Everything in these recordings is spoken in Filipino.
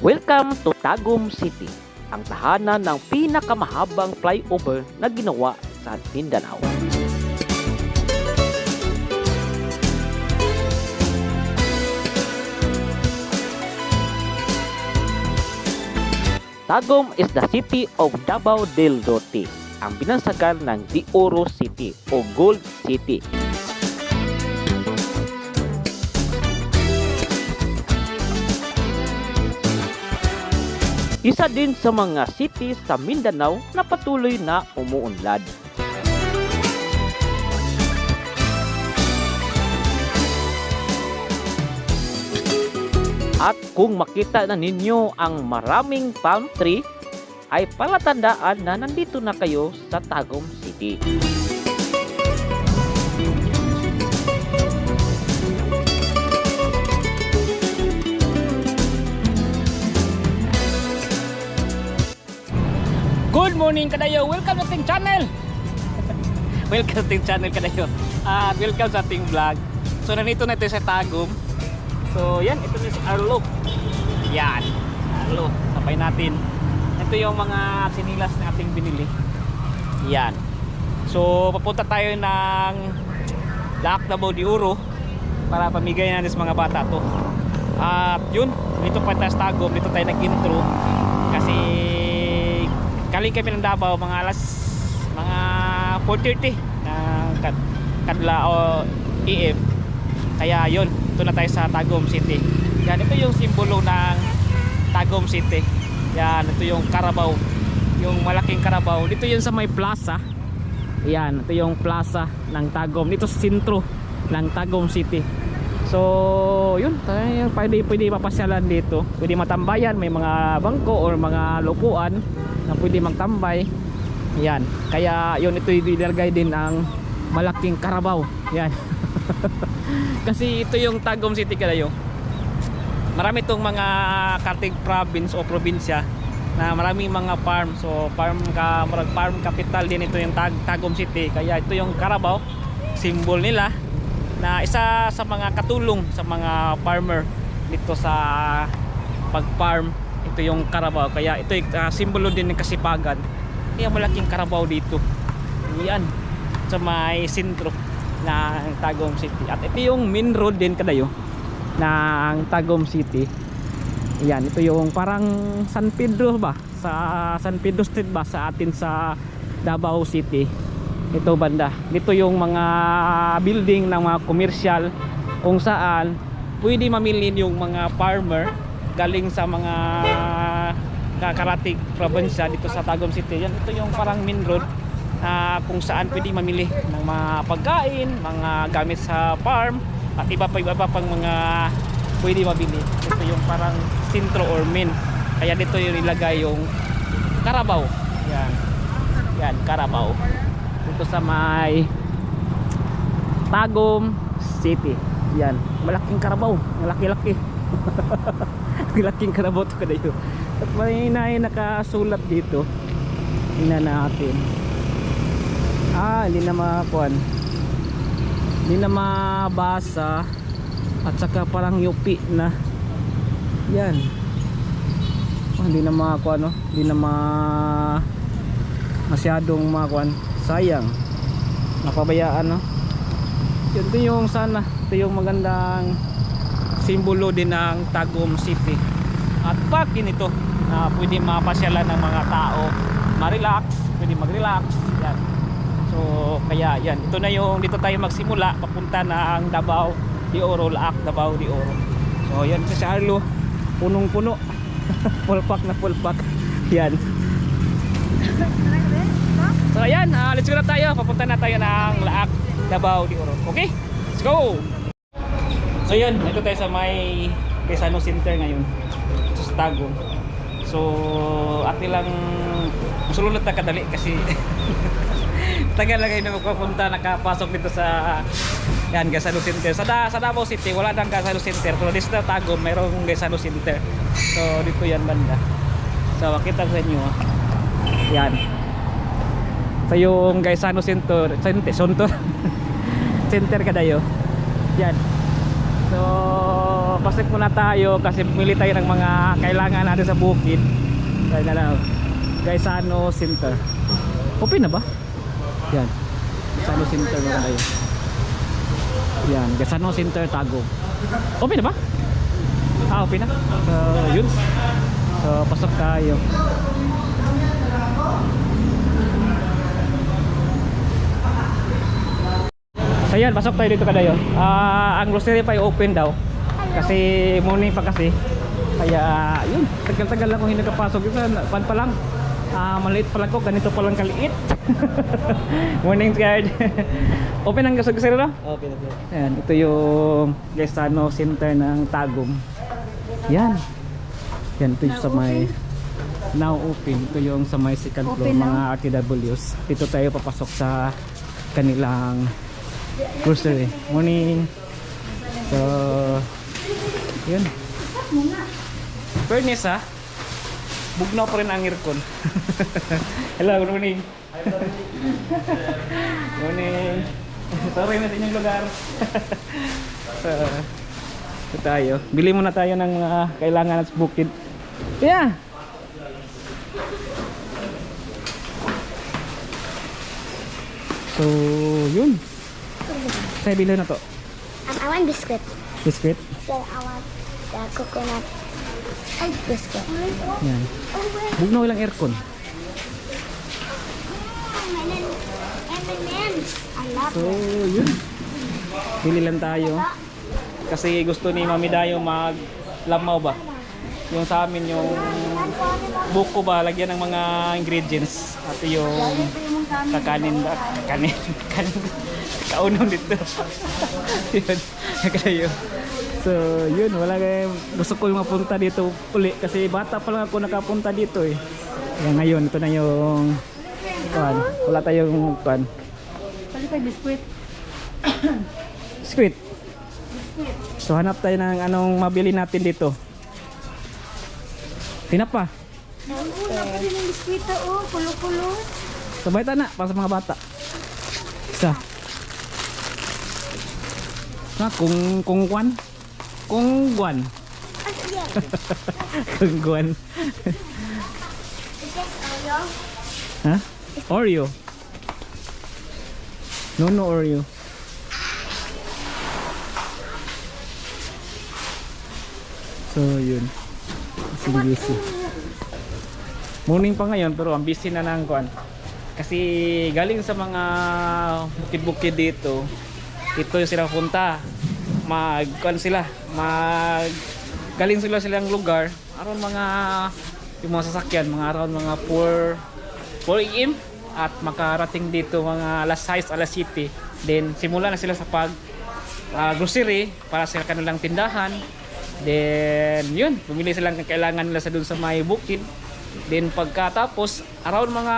Welcome to Tagum City, ang tahanan ng pinakamahabang flyover na ginawa sa Mindanao. Tagum is the city of Davao del Norte, ang binansagan ng Oro City o Gold City. Isa din sa mga city sa Mindanao na patuloy na umuunlad. At kung makita na ninyo ang maraming palm tree, ay palatandaan na nandito na kayo sa Tagum City. Good morning kadayo. Welcome sa ating channel. welcome sa ating channel kadayo. At welcome sa ating vlog. So nandito na tayo sa Tagum. So yan, ito na si Arlo. Yan. Arlo, sabay natin. Ito yung mga sinilas na ating binili. Yan. So papunta tayo ng na di Uro para pamigay natin sa mga bata to. At yun, dito pa tayo sa Tagum, dito tayo nag-intro kasi kaling kami ng Davao mga alas mga 4.30 ng kad, kadla o EM kaya yun ito na tayo sa Tagum City. Yan ito yung simbolo ng Tagum City. Yan ito yung Carabao. Yung malaking Carabao. Dito yun sa may plaza. Yan ito yung plaza ng Tagum. Dito sa sentro ng Tagum City So, yun, tayo, pwede, pwede mapasyalan dito. Pwede matambayan, may mga bangko or mga lupuan na pwede magtambay. Yan. Kaya yun, ito ilalagay din ang malaking karabaw. Yan. Kasi ito yung Tagum City kalayo. Marami itong mga kartig province o probinsya na maraming mga farm. So, farm ka, farm capital din ito yung Tag Tagum City. Kaya ito yung karabaw, symbol nila na isa sa mga katulong sa mga farmer dito sa pag-farm. Ito yung karabaw kaya ito uh, simbolo din ng kasipagan. Kaya malaking karabaw dito. Yan sa may sentro ng Tagum City. At ito yung main road din kadayo ng Tagum City. Yan ito yung parang San Pedro ba? Sa San Pedro Street ba? Sa atin sa Davao City ito banda. Dito yung mga building ng mga commercial kung saan pwede mamili yung mga farmer galing sa mga kakarating probinsya dito sa Tagum City. Yan ito yung parang main road na kung saan pwede mamili ng mga pagkain mga gamit sa farm at iba pa iba pa pang mga pwede mabili ito yung parang sentro or main. Kaya dito yung ilagay yung Carabao. Yan. Yan Carabao dito sa may Tagum City. Yan. Malaking karabaw. Malaki-laki. Malaking karabaw to kadayo. At may na nakasulat dito. Tingnan natin. Ah hindi na makakuan. Hindi na mabasa. At saka parang yupi na. Yan. Oh, hindi na makakuan no? hindi na ma masyadong makakuan sayang. Napabayaan no? Yun ito yung sana ito yung magandang simbolo din ng Tagum City. At park din ito na pwede mapasyalan ng mga tao? Ma-relax pwede mag-relax yan. So kaya yan. Ito na yung dito tayo magsimula papunta na ang Davao de Oro Laak Davao de Oro. So yan sa Charlo punong puno full pack na full pack. Yan So ayan, uh, let's go na tayo. Papunta na tayo ng Laak, Davao de Oro. Okay? Let's go! So yun, ito tayo sa may Quezano Center ngayon. Sa Tagum. So, ati lang musulunod na kadali kasi tagal lang kayo na magpapunta nakapasok dito sa yan, Quezano Center. Sa, da, sa Davao City, wala nang Quezano Center. Pero dito sa Tagum, mayroong Quezano Center. So, dito yan banda. So, makita sa inyo. ah. Yan sa yung Gaisano Center Center Center Center kadayo yan so papasok muna tayo kasi bumili tayo ng mga kailangan natin sa bukid. Kaya na lang. Gaisano Center. Open na ba? Yan. Gaisano Center mga kayo. Yan. Gaisano Center Tago. Open na ba? Ah, open na. So, yun. So, pasok tayo. Yan, pasok tayo dito kadayo. Ah, ang grocery pa open daw. Kasi morning pa kasi. Kaya yun, tagal-tagal lang kung hindi nakapasok. Ito, pan pa lang. Ah, maliit pa lang ko, ganito pa lang kaliit. morning guard. open ang grocery na? Okay na po. Ayan, ito yung Gaisano Center ng Tagum. Yan. Yan, ito yung sa may now open. Ito yung sa may second floor Open mga RTWs. Dito tayo papasok sa kanilang grocery. Morning. So, yun. Fairness ha. Bugnaw pa rin ang aircon. Hello, good morning. morning. Sorry na yung lugar. so, ito tayo. Bili muna tayo ng mga kailangan sa bukid. Yeah. So, yun. Sa bilo na to. Um, I want biscuit. Biscuit. Then I want the coconut egg biscuit. Yan. Bugnaw ilang aircon. So, yun. Bili lang tayo. Kasi gusto ni Mami Dayo mag lamaw ba? Yung sa amin yung buko ba, lagyan ng mga ingredients. At yung kakanin ba? Kakanin. Kakanin. Kaunom dito. yun. Kaya So, yun. Wala kayo. Gusto ko mapunta dito uli. Kasi bata pa lang ako nakapunta dito eh. Kaya ngayon, ito na yung kuan. Wala tayong kuan. Pali pa biscuit. Squid. So hanap tayo ng anong mabili natin dito. Tinapa. Oo, dapat din ng biscuit oh. Kulo-kulo. Sabay ta na para sa mga bata. Na kung kung kwan. Kung guan. Ah, yeah. kung guan. Is this Oreo? ha? Oreo. No no Oreo. So yun. Busy busy. Morning pa ngayon pero ang busy na ng kuan. Kasi galing sa mga bukid-bukid dito, ito yung sila punta. Mag kuan sila, mag galing sila silang lugar, aron mga yung mga sasakyan, mga around mga 4 4 AM at makarating dito mga alas 6, alas 7. Then simula na sila sa pag ah, grocery para sa kanilang tindahan. Then yun, bumili sila ng kailangan nila sa dun sa may bukid. Then pagkatapos, around mga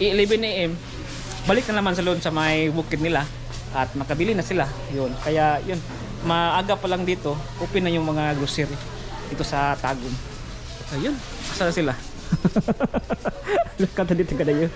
11 AM, balik na naman sa loob sa may bukid nila at makabili na sila. Yun. Kaya yun, maaga pa lang dito, open na yung mga grocery dito sa Tagum. Ayun, asa na sila? Lakad na dito ka na yun.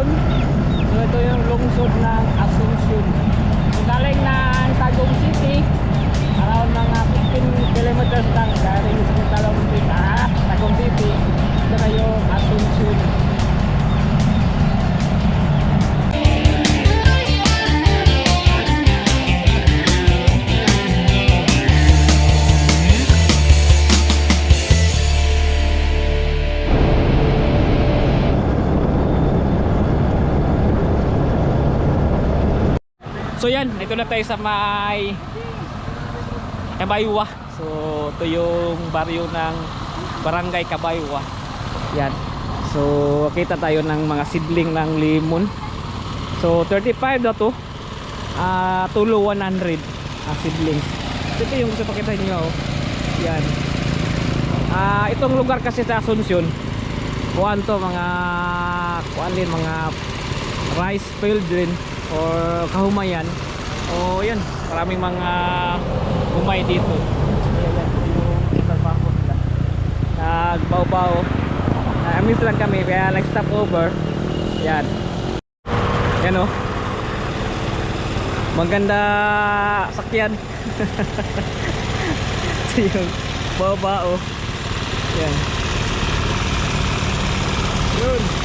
Asunsyon. So ito yung lungsod ng Asunsyon. So galing ng Tagum City, around mga 15 kilometers lang galing sa Talong City, ah, Tagum City. Ito na yung Asunsyon. So yan, ito na tayo sa may Kabaywa. So ito yung baryo ng Barangay Kabaywa. Yan. So kita tayo ng mga sidling ng limon. So 35 na to. Ah, tulo 100 ah, seedlings. Ito yung gusto pakita niyo. Oh. Yan. Ah, itong lugar kasi sa Asuncion, kuan to mga kuan din mga rice field din or kahumayan. O yan, maraming mga humay dito. Yung trabaho nila. Nagbaw-baw. Na-miss lang kami kaya nag-stop over. Yan. Yan o. Maganda sakyan. Yung bao-bao. Yan. Yun.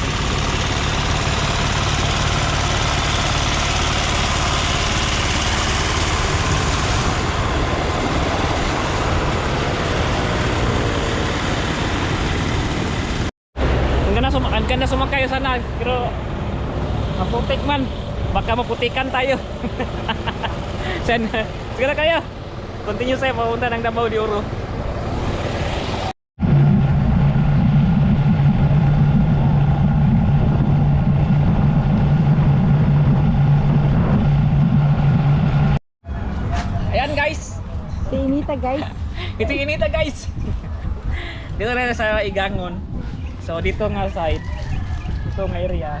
Sumakay sana pero maputik man. Baka maputikan tayo. Sen, sige na kayo. Continue sa papunta ng Davao de Oro. Ayan guys, Pinita guys. ito inita guys. dito na sa Igangon. So dito nga side, ito nga area.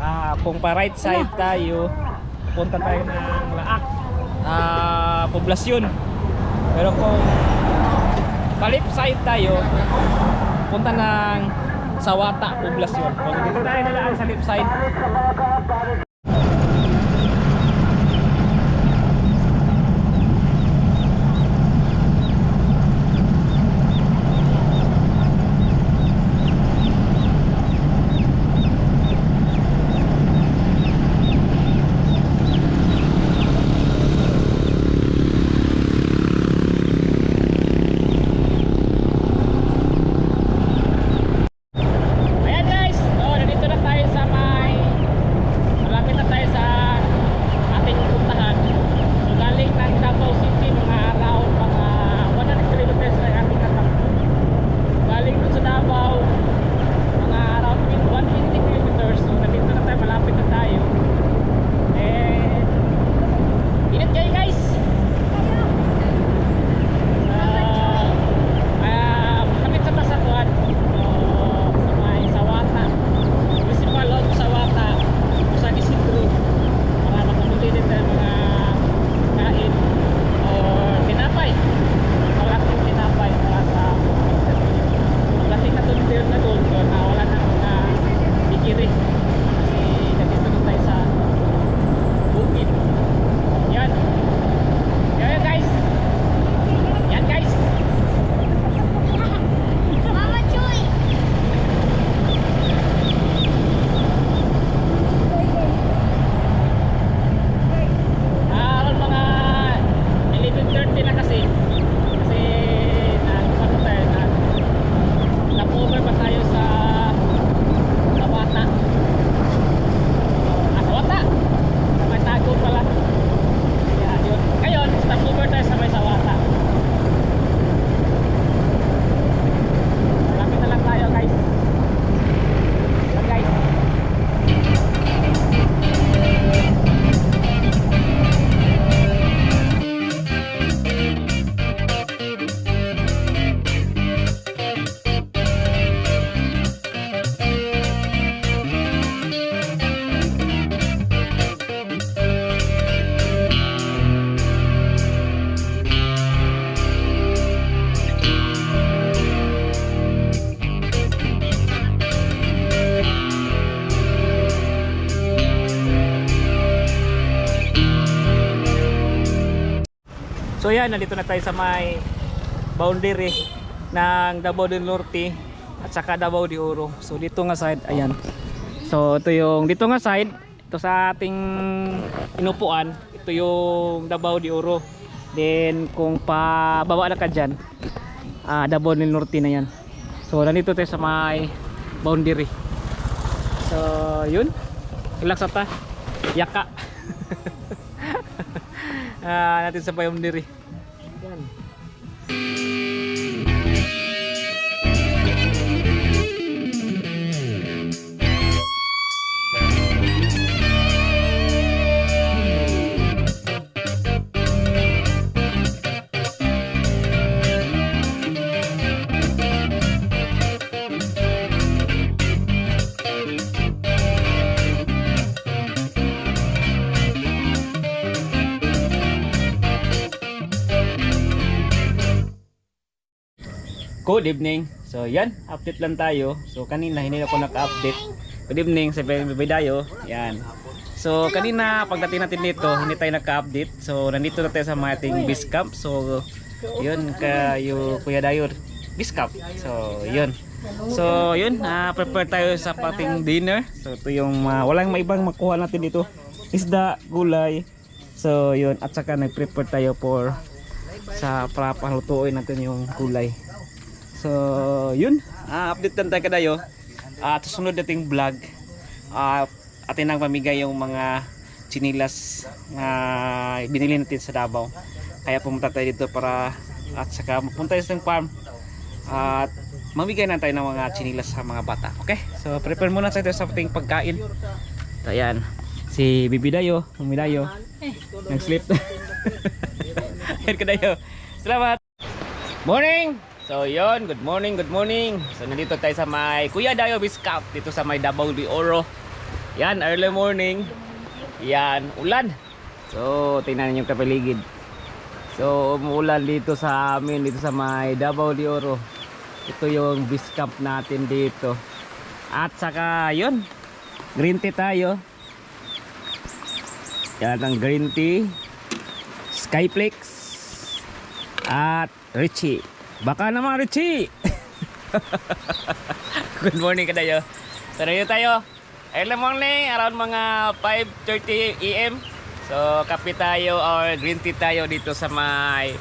Ah, kung pa right side tayo, punta tayo ng Laak. Ah, poblasyon. Pero kung pa left side tayo, punta ng Sawata, poblasyon. Kung dito tayo nalaan sa left side, So yan, nandito na tayo sa may boundary ng Davao del Norte at saka Davao de Oro. So dito nga side, ayan. So ito yung, dito nga side, ito sa ating inupuan, ito yung Davao de Oro. Then kung pababa na ka dyan, ah, Davao del Norte na yan. So nandito tayo sa may boundary. So yun, relax ata, yaka. Ah, natin sa diri. Yan. Good evening. So yan, update lang tayo. So kanina hindi ako naka-update. Good evening sa Bidayo. Yan. So kanina pagdating natin dito, hindi tayo naka-update. So nandito na tayo sa mga ating base camp. So yun kayo Kuya Dayo base camp. So yun. So yun, ah, prepare tayo sa pating dinner. So ito yung ah, walang may ibang makuha natin dito. Isda, gulay. So yun, at saka nag-prepare tayo for sa para palutuin natin yung gulay. So, yun. Ah, update lang tayo kadayo. At susunod nating vlog, ah, atin nang pamigay yung mga chinilas na binili natin sa Davao. Kaya pumunta tayo dito para at saka mapunta tayo sa farm at mamigay na tayo ng mga chinilas sa mga bata. Okay? So, prepare muna tayo sa ating pagkain. So, ayan. Si Bibi Dayo, Mami Dayo. Nag-sleep. Ayan ka Dayo. Salamat! Morning! So yon, good morning, good morning. So nandito tayo sa may Kuya Dayo Biscap dito sa may Davao de Oro. Yan, early morning. Yan, ulan. So tingnan niyo yung kapaligid. So umuulan dito sa amin dito sa may Davao de Oro. Ito yung Biscap natin dito. At saka yon, green tea tayo. Yan ang green tea. Skyflex. At Richie. Baka naman Richie. Good morning kadayo. So na tayo. Early morning around mga 5:30 AM. So kape tayo or green tea tayo dito sa may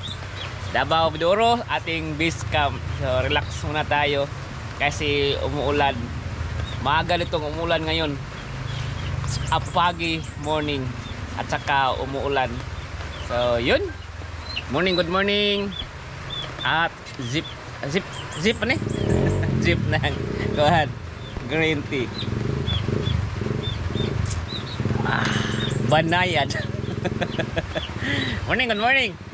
Davao Bidoro, ating base camp. So relax muna tayo kasi umuulan. Maaga nitong umulan ngayon. Apagi morning at saka umuulan. So yun. Morning, good morning. At zip zip zip ano eh? zip na. Go ahead. Green tea. Ah, banayad. Morning good morning